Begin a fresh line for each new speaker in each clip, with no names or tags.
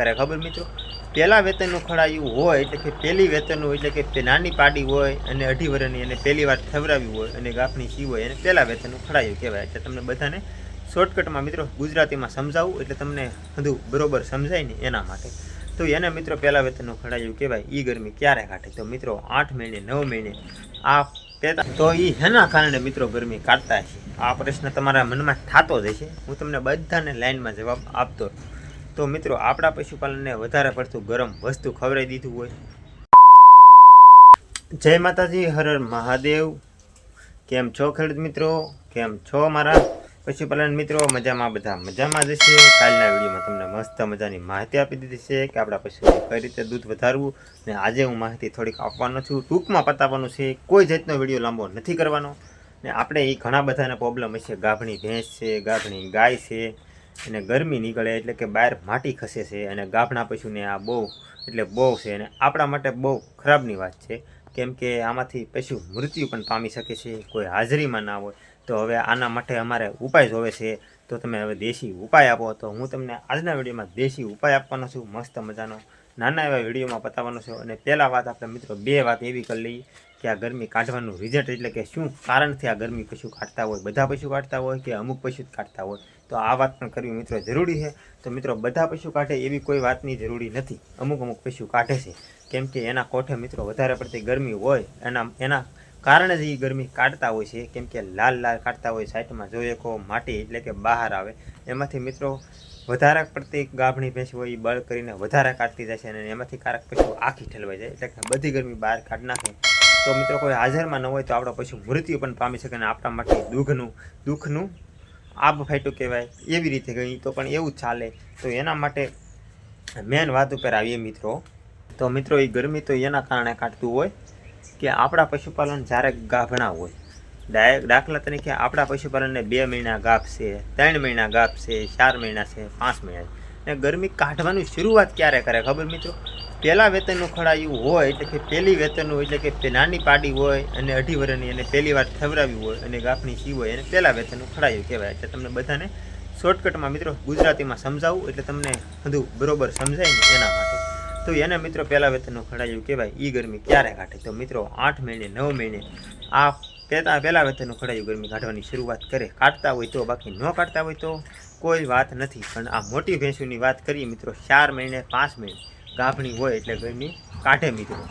કરે ખબર મિત્રો? પહેલાં વેતનનું ખડાયું હોય એટલે કે પહેલી વેતનનું એટલે કે નાની પાડી હોય અને અઢી વર્ષની અને પહેલી વાર થવરાવી હોય અને ગાફણી સી હોય એને પહેલાં વેતનનું ખડાયું કહેવાય. એટલે તમને બધાને શોર્ટકટમાં મિત્રો ગુજરાતીમાં સમજાવું એટલે તમને બધું બરોબર સમજાય ને એના માટે. તો એને મિત્રો પહેલાં વેતનનું ખડાયું કહેવાય. એ ગરમી ક્યારે કાઢે તો મિત્રો આઠ મહિને, નવ મહિને, આ પેતા તો એ હેના કારણે મિત્રો ગરમી કાઢતા છે આ પ્રશ્ન તમારા મનમાં થતો જ હશે. હું તમને બધાને લાઈનમાં જવાબ આપતો. તો મિત્રો, આપણા પશુપાલનને વધારે પડતું ગરમ વસ્તુ ખવડાવી દીધું હોય. જય માતાજી, હર હર મહાદેવ. કેમ છો ખેડૂત મિત્રો? કેમ છો મારા પશુપાલન મિત્રો? મજામાં બધા મજામાં જ છે. કાલના વિડીયોમાં તમને મસ્ત મજાની માહિતી આપી દીધી છે કે આપણા પશુને કઈ રીતે દૂધ વધારવું ને આજે હું માહિતી થોડીક આપવાનો છું. ટૂંકમાં પતાવવાનું છે, કોઈ જાતનો વીડિયો લાંબો નથી કરવાનો ને આપણે એ ઘણા બધાને પ્રોબ્લેમ હશે. ગાભણી ભેંસ છે, ગાભણી ગાય છે અને ગરમી નીકળે એટલે કે બહાર માટી ખસે છે અને ગાભણા પશુને આ બહુ, એટલે બહુ છે અને આપણા માટે બહુ ખરાબની વાત છે. કેમ કે આમાંથી પશુ મૃત્યુ પણ પામી શકે છે, કોઈ હાજરીમાં ના હોય. તો હવે આના માટે અમારે ઉપાય જોવે છે. તો તમે હવે દેશી ઉપાય આપો. તો હું તમને આજના વિડીયોમાં દેશી ઉપાય આપવાનો છું. મસ્ત મજાનો નાના એવા વિડીયોમાં બતાવવાનો છું. અને પહેલાં વાત આપણે મિત્રો બે વાત એવી કરી લઈએ કે આ ગરમી કાઢવાનું રિઝલ્ટ એટલે કે શું કારણથી આ ગરમી પશુ કાઢતા હોય, બધા પશુ કાઢતા હોય કે અમુક પશુ જ કાઢતા હોય. તો આ વાત પણ કરવી મિત્રો જરૂરી છે. તો મિત્રો બધા પશુ કાઢે એવી કોઈ વાતની જરૂરી નથી. અમુક અમુક પશુ કાઢે છે. કેમ કે એના કોઠે મિત્રો વધારે પડતી ગરમી હોય, એના એના કારણે જ એ ગરમી કાઢતા હોય છે. કેમ કે લાલ લાલ કાઢતા હોય, સાઈડમાં જોઈએ કો માટી એટલે કે બહાર આવે. એમાંથી મિત્રો વધારે પડતી ગાભણી ભેંસ હોય એ બળ કરીને વધારે કાઢતી જાય છે અને એમાંથી કારક પશુ આખી ઠલવાઈ જાય. એટલે કે બધી ગરમી બહાર કાઢી નાખે. તો મિત્રો કોઈ હાજરમાં ન હોય તો આપણા પશુ મૃત્યુ પણ પામી શકે અને આપણા માટે દુઃખનું દુઃખનું આબ ફાટ્યું કહેવાય. એવી રીતે ગઈ તો પણ એવું ચાલે. તો એના માટે મેન વાત ઉપર આવીએ મિત્રો. તો મિત્રો, એ ગરમી તો એના કારણે કાઢતું હોય કે આપણા પશુપાલન જ્યારે ગાભણા હોય. ડાયરેક્ટ દાખલા તરીકે આપણા પશુપાલનને બે મહિના ગાપશે ત્રણ મહિના ગાપશે ચાર મહિના છે, પાંચ મહિના અને ગરમી કાઢવાની શરૂઆત ક્યારે કરે ખબર મિત્રો? પહેલાં વેતનનું ખડાયું હોય એટલે કે પહેલી વેતનનું એટલે કે નાની પાડી હોય અને અઢી વર્ષની અને પહેલી વાર ઠવરાવી હોય અને ગાફની સી હોય એને પહેલાં વેતનનું ખડાયું કહેવાય. એટલે તમને બધાને શોર્ટકટમાં મિત્રો ગુજરાતીમાં સમજાવું એટલે તમને બધું બરોબર સમજાય ને એના માટે. તો એને મિત્રો પહેલાં વેતનનું ખડાયું કહેવાય. એ ગરમી ક્યારે કાઢે? તો મિત્રો આઠ મહિને, નવ મહિને આ પહેલા પહેલાં વેતનનું ખડાયું ગરમી કાઢવાની શરૂઆત કરે. કાઢતા હોય તો બાકી ન કાઢતા હોય તો કોઈ વાત નથી. પણ આ મોટી ભેંસોની વાત કરીએ મિત્રો, ચાર મહિને પાંચ મહિને. ગાભણી હોય એટલે ગરમી કાઢે મિત્રો.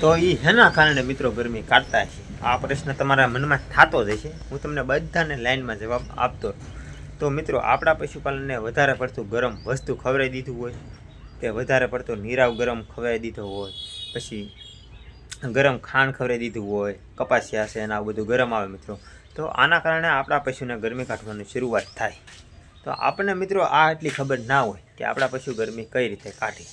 તો એ હેના કારણે મિત્રો ગરમી કાઢતા છે આ પ્રશ્ન તમારા મનમાં થતો જ હશે. હું તમને બધાને લાઈનમાં જવાબ આપતો તો મિત્રો, આપણા પશુપાલનને વધારે પડતું ગરમ વસ્તુ ખવડાવી દીધું હોય કે વધારે પડતો નીરાવ ગરમ ખવડાવી દીધો હોય, પછી ગરમ ખાંડ ખવડાવી દીધું હોય, કપાસિયા છે આવું બધું ગરમ આવે મિત્રો. તો આના કારણે આપણા પશુને ગરમી કાઢવાની શરૂઆત થાય. તો આપણને મિત્રો આ એટલી ખબર ના હોય કે આપણા પશુ ગરમી કઈ રીતે કાઢે.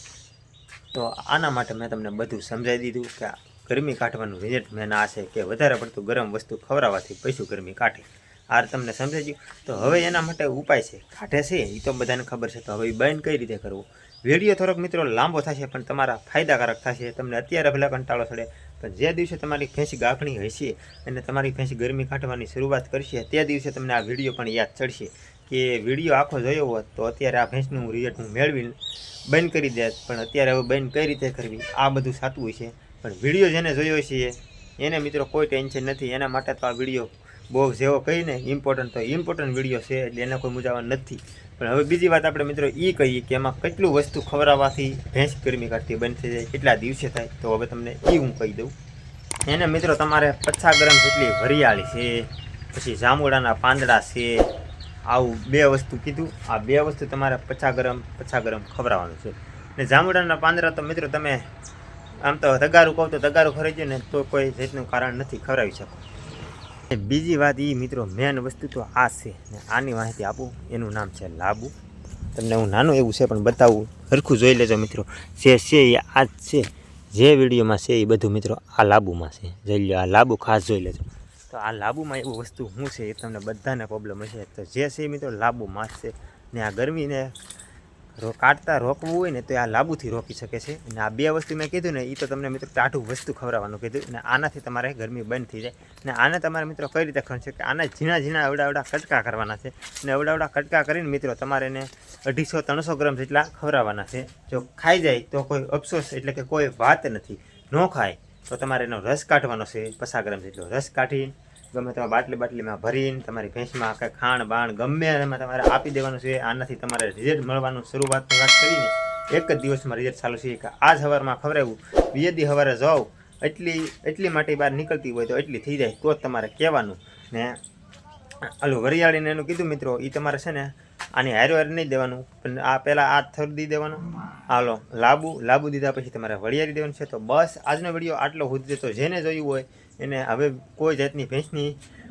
તો આના માટે મેં તમને બધું સમજાવી દીધું કે ગરમી કાઢવાનું રિઝલ્ટ મેં આ છે કે વધારે પડતું ગરમ વસ્તુ ખવડાવવાથી પશુ ગરમી કાઢે. આ તમને સમજાઈ ગયું. તો હવે એના માટે ઉપાય છે. કાઢે છે એ તો બધાને ખબર છે. તો હવે બંધ કઈ રીતે કરવું? વીડિયો થોડોક મિત્રો લાંબો થશે, પણ તમારા ફાયદાકારક થશે. તમને અત્યારે ભલે કંટાળો ચડે પણ જે દિવસે તમારી ફેંસી ગાંખણી હશે અને તમારી ફેંસી ગરમી કાઢવાની શરૂઆત કરશે, તે દિવસે તમને આ વીડિયો પણ યાદ ચડશે કે વીડિયો આખો જોયો હોત તો અત્યારે આ ભેંસનું રિઝલ્ટ હું મેળવી બંધ કરી દેત. પણ અત્યારે હવે બંધ કઈ રીતે કરવી? આ બધું સાચું હોય છે. પણ વીડિયો જેને જોયો છે, એને મિત્રો કોઈ ટેન્શન નથી. એના માટે તો આ વીડિયો બહુ જેવો કહીને ઇમ્પોર્ટન્ટ તો ઇમ્પોર્ટન્ટ વીડિયો છે. એટલે એને કોઈ મૂંઝાવણ નથી. પણ હવે બીજી વાત આપણે મિત્રો એ કહીએ કે એમાં કેટલું વસ્તુ ખવડાવવાથી ભેંસ ગરમી કાઢતી બંધ થઈ જાય, કેટલા દિવસે થાય, તો હવે તમને એ હું કહી દઉં. એને મિત્રો તમારે પચાસ ગ્રામ જેટલી વરિયાળી છે, પછી જામુડાના પાંદડા છે, આવું બે વસ્તુ કીધું. આ બે વસ્તુ તમારે પચાસ ગ્રામ પચાસ ગ્રામ ખવડાવવાનું છે. ને જામુડાના પાંદડા તો મિત્રો તમે આમ તો તગારું કહો તો તગારું ખરીદજો ને તો કોઈ જાતનું કારણ નથી, ખવડાવી શકો. બીજી વાત એ મિત્રો મેન વસ્તુ તો આ છે. ને આની માહિતી આપું, એનું નામ છે લાબુ. તમને હું નાનું એવું છે, પણ બતાવું. સરખું જોઈ લેજો, મિત્રો. જે છે એ આ જ છે. જે વિડીયોમાં છે એ બધું, મિત્રો, આ લાબુમાં છે. જોઈ લો આ લાબુ ખાસ જોઈ લેજો. તો આ લાબુમાં એવું વસ્તુ શું છે, એ તમને બધાને પ્રોબ્લેમ હશે. તો જે છે મિત્રો, લાબુમાં છે. ને આ ગરમીને કાઢતા રોકવું હોય ને તો આ લાબુથી રોકી શકે છે. અને આ બે વસ્તુ મેં કીધું ને એ તો તમને મિત્રો ટાઢું વસ્તુ ખવડાવવાનું કીધું. અને આનાથી તમારે ગરમી બંધ થઈ જાય. અને આને તમારે મિત્રો કઈ રીતે ખણશે કે આના ઝીણા ઝીણા અવડા અવડા કટકા કરવાના છે. અને અવડા અવડા કટકા કરીને મિત્રો તમારે એને અઢીસો, ત્રણસો ગ્રામ જેટલા ખવડાવવાના છે. જો ખાઈ જાય તો કોઈ અફસોસ એટલે કે કોઈ વાત નથી. ન ખાય તો તમારે એનો રસ કાઢવાનો છે, પચાસ ગ્રામ જેટલો રસ કાઢીને ગમે તમે બાટલી બાટલીમાં ભરીને તમારી ભેંસમાં કે ખાણ બાણ ગમે એમાં તમારે આપી દેવાનું છે. આનાથી તમારે રિઝલ્ટ મળવાનું શરૂઆતની વાત કરીને એક જ દિવસમાં રિઝલ્ટ ચાલુ છે. કે આ સવારમાં ખવડાવ્યું બીજે દી સવારે જાઓ એટલી એટલી માટે બહાર નીકળતી હોય તો એટલી થઈ જાય, તો જ તમારે કહેવાનું. ને આલું વરિયાળીને એનું કીધું મિત્રો એ તમારે છે ને આની હારો હારે નહીં દેવાનું, પણ આ પહેલાં આ થર દી દેવાનું. હાલો, લાબુ લાબુ દીધા પછી તમારે વરિયાળી દેવાનું છે. તો બસ આજનો વીડિયો આટલો સુધી. તો જેને જોયું હોય એને હવે કોઈ જાતની ભેંસની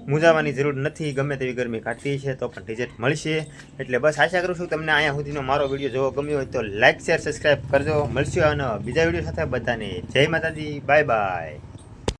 મૂંઝાવાની જરૂર નથી, ગમે તેવી ગરમી કાઢતી છે તો પણ રિઝલ્ટ મળશે. એટલે બસ આશા કરું છું તમને અહીંયા સુધીનો મારો વીડિયો જોવો ગમ્યો હોય તો લાઇક શેર સબસ્ક્રાઈબ કરજો. મળશું અને બીજા વીડિયો સાથે. બધાને જય માતાજી. Bye bye